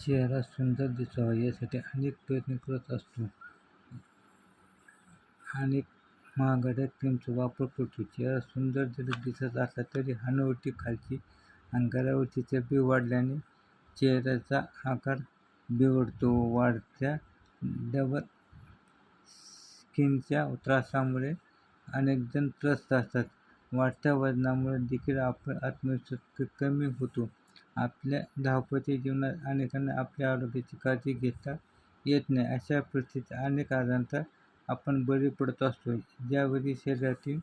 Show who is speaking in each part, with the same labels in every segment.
Speaker 1: चेहरा सुंदर दिसावा यासाठी अनेक प्रयत्न करत असतो. अनेक महागड्या क्रीमचा वापर करतो. चेहरा सुंदर जरी दिसत असला तरी हनुवटी खालची अंगारावरची चरबी वाढल्याने चेहऱ्याचा आकार बिघडतो वाढत्या डबल स्किनच्या त्रासामुळे अनेकजण त्रस्त असतात. वाढत्या वजनामुळे देखील आपला आत्मविश्वास कमी होतो. आपल्या धावपळीच्या जीवनात अनेकांना आपल्या आरोग्याची काळजी घेता येत नाही. अशा परिस्थितीत अनेक आजारांचा आपण बळी पडत असतो. ज्यावेळी शरीरातील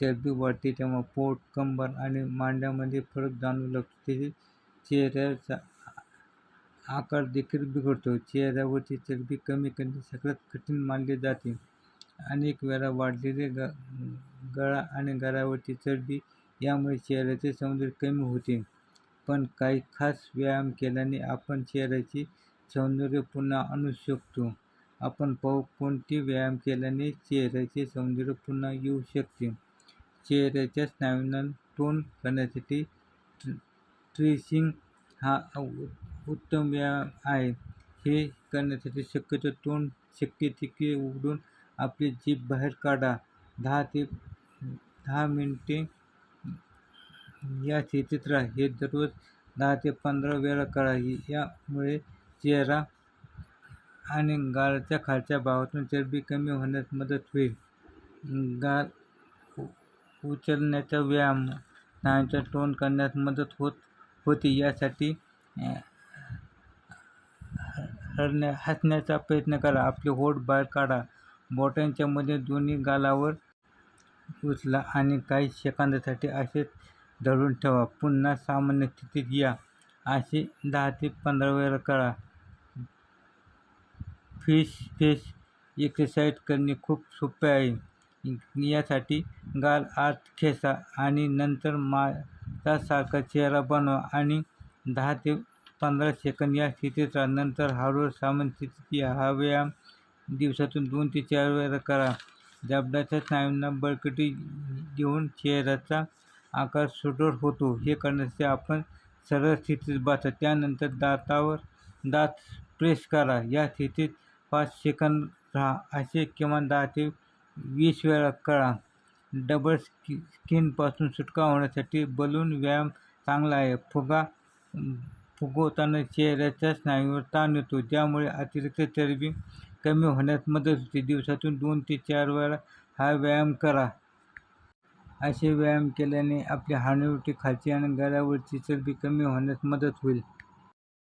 Speaker 1: चरबी वाढते तेव्हा पोट, कंबर आणि मांड्यामध्ये फरक जाणवू लागतो. तसेच चेहऱ्याचा आकार देखील बिघडतो. चेहऱ्यावरची चरबी कमी करणे सगळ्यात कठीण मानले जाते. अनेक वेळा वाढलेले ग गळा आणि गळ्यावरची चरबी यामुळे चेहऱ्याचे सौंदर्य कमी होते. पण काही खास व्यायाम केल्याने आपण चेहऱ्याचे सौंदर्य पुन्हा आणू शकतो. आपण पाहू कोणते व्यायाम केल्याने चेहऱ्याचे सौंदर्य पुन्हा येऊ शकते. चेहऱ्याच्या स्नायूंना टोन करण्यासाठी ट्रेसिंग हा उत्तम व्यायाम आहे. हे करण्यासाठी शक्यतो तोंड शक्य तितके उघडून आपली जीभ बाहेर काढा. दहा ते दहा मिनटे या स्थितीत हे दररोज दहा ते पंधरा वेळा करा. यामुळे चेहरा आणि गालाच्या खालच्या भागातून चरबी कमी होण्यास मदत होईल. गाल उचलण्याचा व्यायाम स्नायूंना टोन करण्यास मदत होती यासाठी हरण्या हसण्याचा प्रयत्न करा. आपले ओठ बाहेर काढा. बोटांच्या मध्ये दोन्ही गालावर उचला आणि काही सेकंदासाठी असेच धरून ठेवा. पुन्हा सामान्य स्थितीत या. असे दहा ते पंधरा वेळा करा. फिश फेस एक्सरसाइज करणे खूप सोपे आहे. यासाठी गाल आत खेसा आणि नंतर माशासारखा चेहरा बनवा आणि दहा ते पंधरा सेकंद या स्थितीत राहा. नंतर हळूहळू सामान्य स्थितीत या. हा व्यायाम दिवसातून दोन ते चार वेळा करा. जबड्याच्या स्नायूंना बळकटी देऊन चेहऱ्याचा आकार सुदृढ होतो. हे करण्यासाठी आपण सरळ स्थितीत बसा. त्यानंतर दातावर दात प्रेस करा. या स्थितीत पाच सेकंद राहा. असे किमान दहा ते वीस वेळा करा. डबल स्किनपासून सुटका होण्यासाठी बलून व्यायाम चांगला आहे. फुगा फुगवताना चेहऱ्याच्या स्नायूवर ताण येतो. ज्यामुळे अतिरिक्त चरबी कमी होण्यास मदत होते. दिवसातून दोन ते चार वेळा हा व्यायाम करा. असे व्यायाम केल्याने आपली हनुवटी खालची आणि गळ्यावरची चरबी कमी होण्यास मदत होईल.